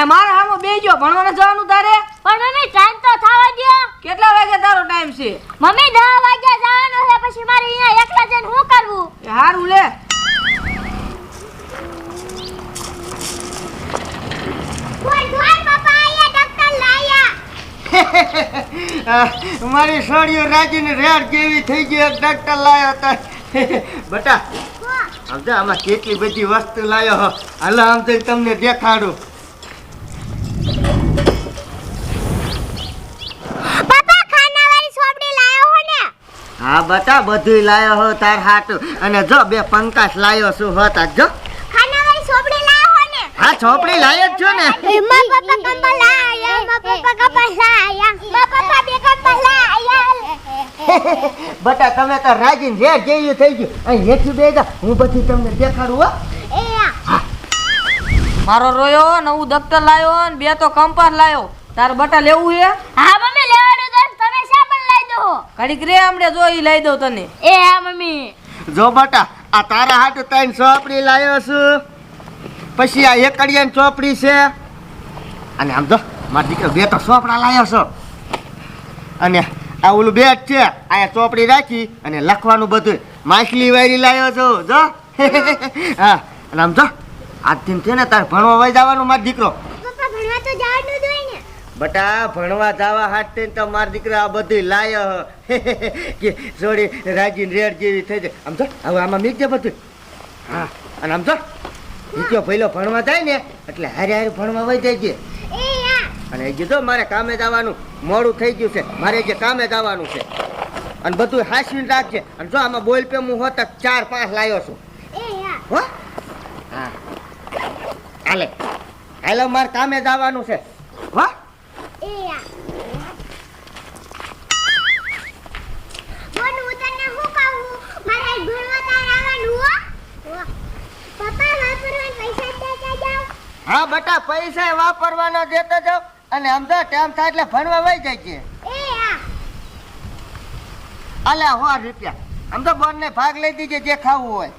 ભણવાને જવાનું તારે? પણ મમ્મી ટાઈમ તો થવા દો કેટલા વાગે તારો ટાઈમ છે? મમ્મી 10 વાગ્યા જવાનું છે પછી મારે અહીંયા એકલા જઈને શું કરવું? હારું લે. મારી સોળીઓ રાજીને રેડ જેવી થઈ ગઈ એક ડોક્ટર લાયો હતા બટા સમજા આમાં કેટલી બધી વસ્તુ લાયો હાલો આમ તો તમને દેખાડું પપ્પા ખાનાવાળી સોપડી લાયો હો ને હા બટા બધું લાયો હો તાર હાટ. અને જો બે પંકાસ લાયો છું હોતા જો. ખાનાવાળી સોપડી લાયો હો ને. હા ચોપડી લાયો જ છો ને. એમાં પપ્પા કંબલ લાયા એમાં પપ્પા કંબલ લાયા મા પપ્પા બે કંબલ લાયા. બટા તમે તો રાજીને જે જેયું થઈ ગયું. અહીં હેઠું બે જા હું બધું તમને દેખાડું હો. મારો રોયો નવું દફતર લાયો ને બે તો કંપાસ લાયો. તારે બટા લેવું છે હા મમ્મી લેવાનું તો તમે શા પણ લઈ દો ઘડીક રે હમણે જો ઈ લઈ દઉં તને. એ હા મમ્મી. જો બટા આ તારા હાટુ ત્રણ ચોપડી લાવ્યો છું. પછી આ એકડિયાની ચોપડી છે. અને આમ જો મારા દીકરો બે તો ચોપડા લાવ્યો છો. અને આ ઓલું બેટ છે આ ચોપડી રાખી અને લખવાનું બધું માછલી વાયરી લાવ્યો છો. જો. હા અને આમ જો આજથી છે ને તારે ભણવા વહી જવાનું મારો દીકરો પપ્પા ભણવા તો જવાનું જ હોય ને બટા ભણવા જવા હાટે તો મારો દીકરા આ બધી લાય કે જોડી રાજી રેડ જેવી થઈ જાય. આમ જો હવે આમાં મીકજે બધું. હા અને આમ જો નીચો પહેલો ભણવા જાય ને એટલે હારે હારે ભણવા વહી જાય છે. અને કીધું મારે કામે જવાનું મોડું થઈ ગયું છે. મારે જે કામે જવાનું છે. અને બધું હાસવીને રાખજે. અને જો આમાં બોલ પે હું હોત ચાર પાંચ લાવ્યો છું. હા? હો. હાલે. હાલો મારે કામે જવાનું છે. હા બટા પૈસા વાપરવાનો દેતો જાવ અને તો ટાઈમ થાય એટલે ભણવા વહી જાય છે અલે હો. રૂપિયા. આમ તો બોન ને ભાગ લઈ દીજે જે ખાવું હોય.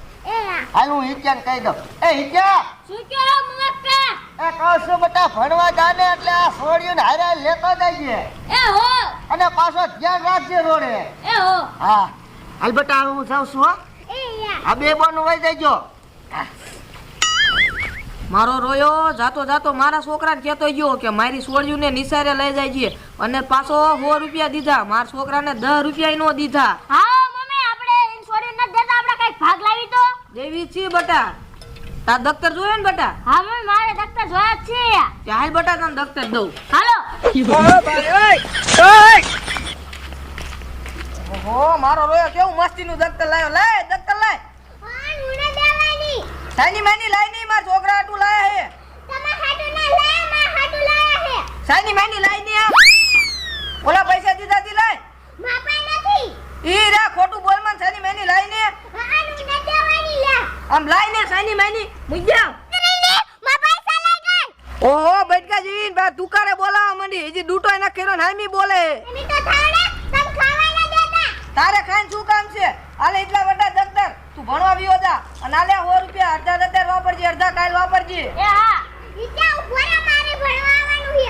હાલ હું હિચ્યાને કહી દઉં. એ હિચ્યા શું કહો મુક્કા એ કહું છું બેટા ભણવા જાને એટલે આ છોડ્યું ને હારે લેતો જઈએ. એ હો. અને પાછો ધ્યાન રાખજે રોડે. એ હો. હા. હાલ બેટા હું જાઉં છું હો. આ બે બોન વહી જજો. મારો રોયો જાતો જાતો મારા છોકરાને કહેતો ગયો કે મારી સોળીઓને નિસારે લઈ જાય છે અને પાછો સો રૂપિયા દીધા. મારા છોકરાને દસ રૂપિયા નો દીધા. હા મમ્મી આપણે દેતા કંઈક ભાગ લાવી તો? દેવી છી બટા. તાર દફતર જોયે ને બેટા? હા મમ્મી મારે દફતર જોયા છે. ચાલ હાલ બટા તને દફતર દઉં હાલો. ઓહો મારો રોયો કેવું મસ્તીનું દફતર લાયો? લાય દફતર લાય. પણ મને દેવાની સાની માની લાય નહીં મારા છોકરા આટલું લાયા હે તમાર હાટુ ના લાયા માર હાટુ લાયા હે સાની માની લાય નહીં આ ઓલા પૈસા દીધા તી લાય માપા નથી ઈ રા ખોટું બોલમાં સાની માની લાય ને હા ઉને દેવાની લે આમ લાય ને સાની માની મુજ્જા કરીને મા પૈસા લઈ ગઈ ઓહો બેટકા જીવીને બા દુકારે બોલાવા માંડી હજી ડૂટો એના કેરો ને હામી બોલે. એની તો થાળે તમ ખાવા ના દેતા. તારે ખાઈને શું કામ છે? આલે એટલા બધા દફતર. તું ભણવા બીઓ જા અને આલે સો રૂપિયા અડધા દફતર વાપરજે અડધા કાલ વાપરજે. મારે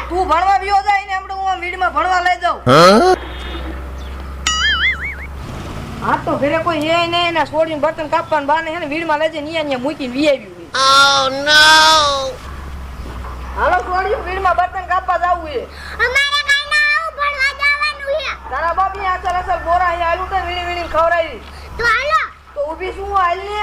તું ભણવા બીઓ જા એને આપણે હું વીડમાં ભણવા લઈ જાઉં. હા? તો ઘરે કોઈ હે ને એના છોડીને બર્તન કાપવાનું બાને હે ને વીડમાં લેજે નિયા નિયા મૂકીને વી આવ્યું હાલો છોડી વીડમાં બર્તન કાપવા જાવું છે. તારા બાપી અસર અસર બોરા અહીંયા આલુ તો વીણી વીણી ખવડાવી. તો હાલો. તો ઊભી શું હાલ ને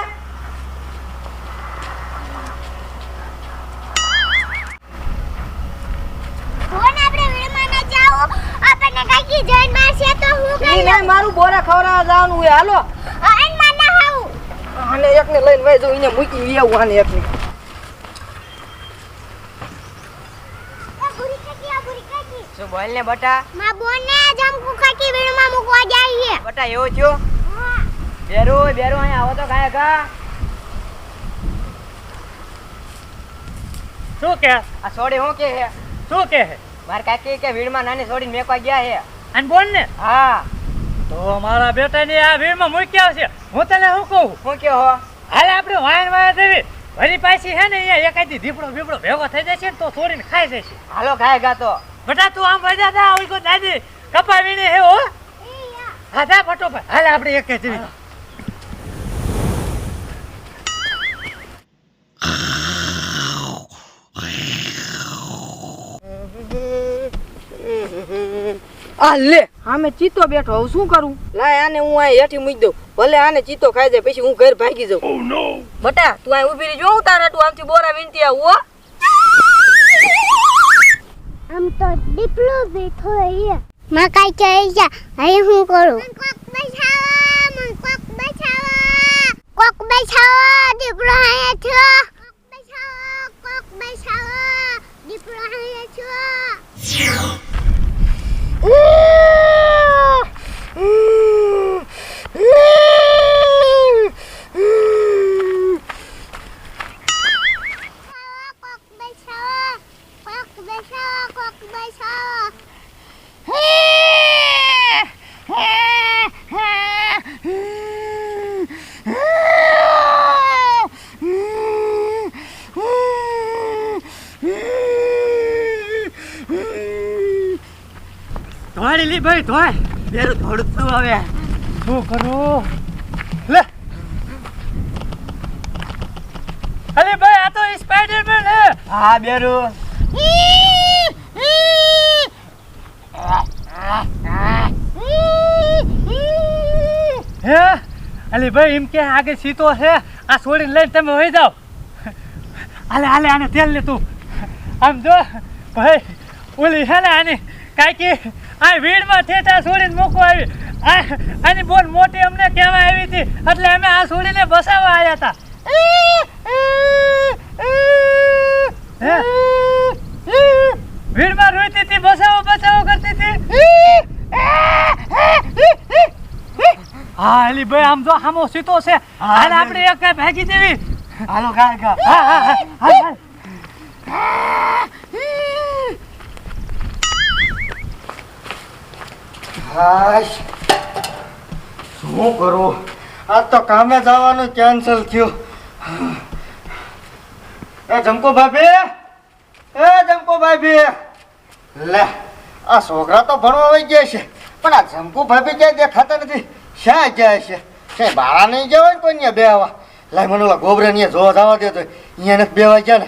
ફોન આપણે વીણમાં ના જાઓ આપણને કાકી જઈન મારશે તો હું ઈ નહીં મારું બોરા ખવડાવવા જવાનું હોય હાલો. અનમાં ના આવું એકને લઈને વહી જો એને મૂકી આવું આને એકને એ બુરી કાકી આ બુરી કાકી શું બોલ ને બટા. માં બોને જમકુ કાકી વીણમાં મૂકવા જાય છે. બટા એવો છો બેરો બેરો અહીંયા આવો તો કાંઈ કા શું કે? આ સોડી હું કે હે શું કે હે માર કાકી કે વીડમાં નાની સોડી મેકવા ગયા હે અને બોલ ને. હા. તો મારા બેટાને આ ભીડમાં મૂક્યા છે. હું તને શું કહું? હું કે હો? હાલે આપણે વાયન વાયન દેવી વળી પાછી હે ને અહીંયા એકાદી દીપડો બીપડો ભેગો થઈ જશે ને તો છોડીને ખાઈ જશે હાલો ખાય ગાતો બટા તું આમ વજા જા ઓઈ કો દાદી કપાવીને હે હો. હા જા ફટોફટ હાલે આપણે એક જવી આ લે. આમે ચીતો બેઠો હવે શું કરું? લાય આને હું આ હેઠી મૂકી દઉં. ભલે આને ચીતો ખાઈ જાય પછી હું ઘર ભાગી જાઉં. બટા તું આ ઊભી રહી જો હું તારા તું આમથી બોરા વિનતી આવું હો. આમ તો દીપલો બેઠો હે માં કાઈ કહે છે હવે હું કરું કોક બચાવો મન કોક બચાવો કોક બચાવો દીપલો આયા છો કોક બચાવો કોક બચાવો દીપલો આયા છો કોક ધોળી લી ભાઈ ધોય. બેરું થોડું તું હવે. શું કરું? લે. અરે ભાઈ આ તો સ્પાઈડરમેન હે. હા બેરું. હે? અલી ભાઈ એમ કે આગે સીતો છે આ છોડીને લઈને તમે વહી જાઓ. હાલે હાલે આને તેલ લે તું. આમ જો ભાઈ ઓલી હે ને આની કાંઈકી આ વીડમાં ઠેઠા છોડીને મૂકવા આવી. આની બોલ મોટી અમને કહેવા આવી હતી. એટલે અમે આ છોડીને બસાવવા આવ્યા હતા. ભીડમાં રોઈતી હતી બસાવો બસાવો કરતી હતી. હા અલી ભાઈ આમ જો આમો સીતો છે. હાલ આપણે એક કઈ ભાગી દેવી. હાલો ગા ગા હા હા હા હાલ, હાલ. હાશ. શું કરું? આ તો કામે જવાનું કેન્સલ થયું. એ જમકો ભાભી? એ જમકો ભાભી. લે આ છોકરા તો ભણવા વહી ગયા છે પણ આ જમકુ ભાભી ક્યાંય દેખાતા નથી? શા જાય છે? ક્યાંય બાળા નહીં જવાય ને કોઈ અહીંયા બેહવા? લાય મને ઓલા ગોબરા ને જોવા જવા દેતો અહીંયા નથી બેવા ગયા ને.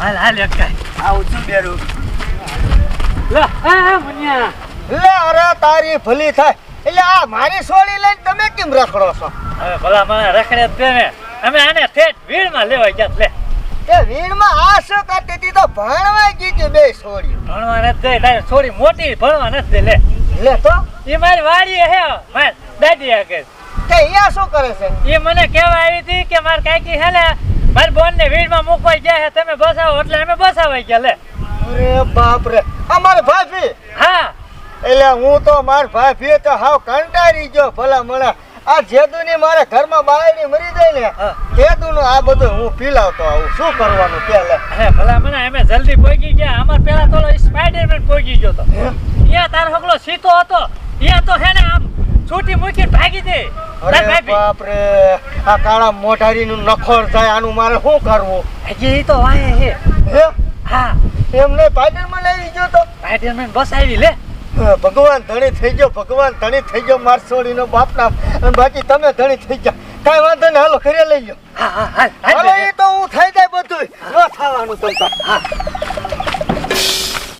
હાલ હાલ એક આવું છું બેરું? લે હા મુનિયા. લે અરે તારી ભલી થાય. એટલે આ મારી સોળી લઈને તમે કેમ રખડો છો? હવે ભલા મને રખડે જ ને. અમે આને ઠેઠ ભીડમાં લેવા ગયા લે. એ વીણમાં આ શું કરતી હતી તો ભણવા ગઈ હતી બે છોડી ભણવા નથી દે તારે છોડી મોટી ભણવા નથી લે. લે તો? એ મારી વાડી હે માર દાદી આગળ. તે અહીંયા શું કરે છે? એ મને કહેવા આવી હતી કે માર કાકી હે ને મારી બોન ને વીડમાં મૂકવા ગયા હે તમે બસાવો એટલે અમે બસાવાઈ ગયા લે. અરે બાપ રે અમાર ભાભી? હા. એટલે હું તો માર ભાભી તો હાવ કંટાળી ગયો ભલા મળા આ જેદુની મારે ઘરમાં બાયડી મરી જાય ને. જેદુનું આ બધું હું પીલાવતો આવું. શું કરવાનું પેલે હે ભલા મને અમે જલ્દી પહોંચી ગયા. અમાર પેલા તો સ્પાઈડરમેન પહોંચી ગયો તો. ત્યાં તારો હગલો સીતો હતો. ત્યાં તો હે ને આમ છૂટી મૂકીને ભાગી દે અરે બાપ રે આ કાળા મોઢારીનું નખોર થાય આનું મારે શું કરવું? હજી તો હે હે. હા? એમને પાટણમાં લઈ ગયો તો. પાટણમાં બસ આવી લે. ભગવાન ધણી થઈ ગયો ભગવાન ધણી થઈ ગયો માર છોડીનો બાપ નામ અને બાકી તમે ધણી થઈ ગયા. કાંઈ વાંધો નહીં હાલો ઘરે લઈ ગયો હા હા હાલ એ તો હું થઈ જાય બધું ન થવાનું તમતા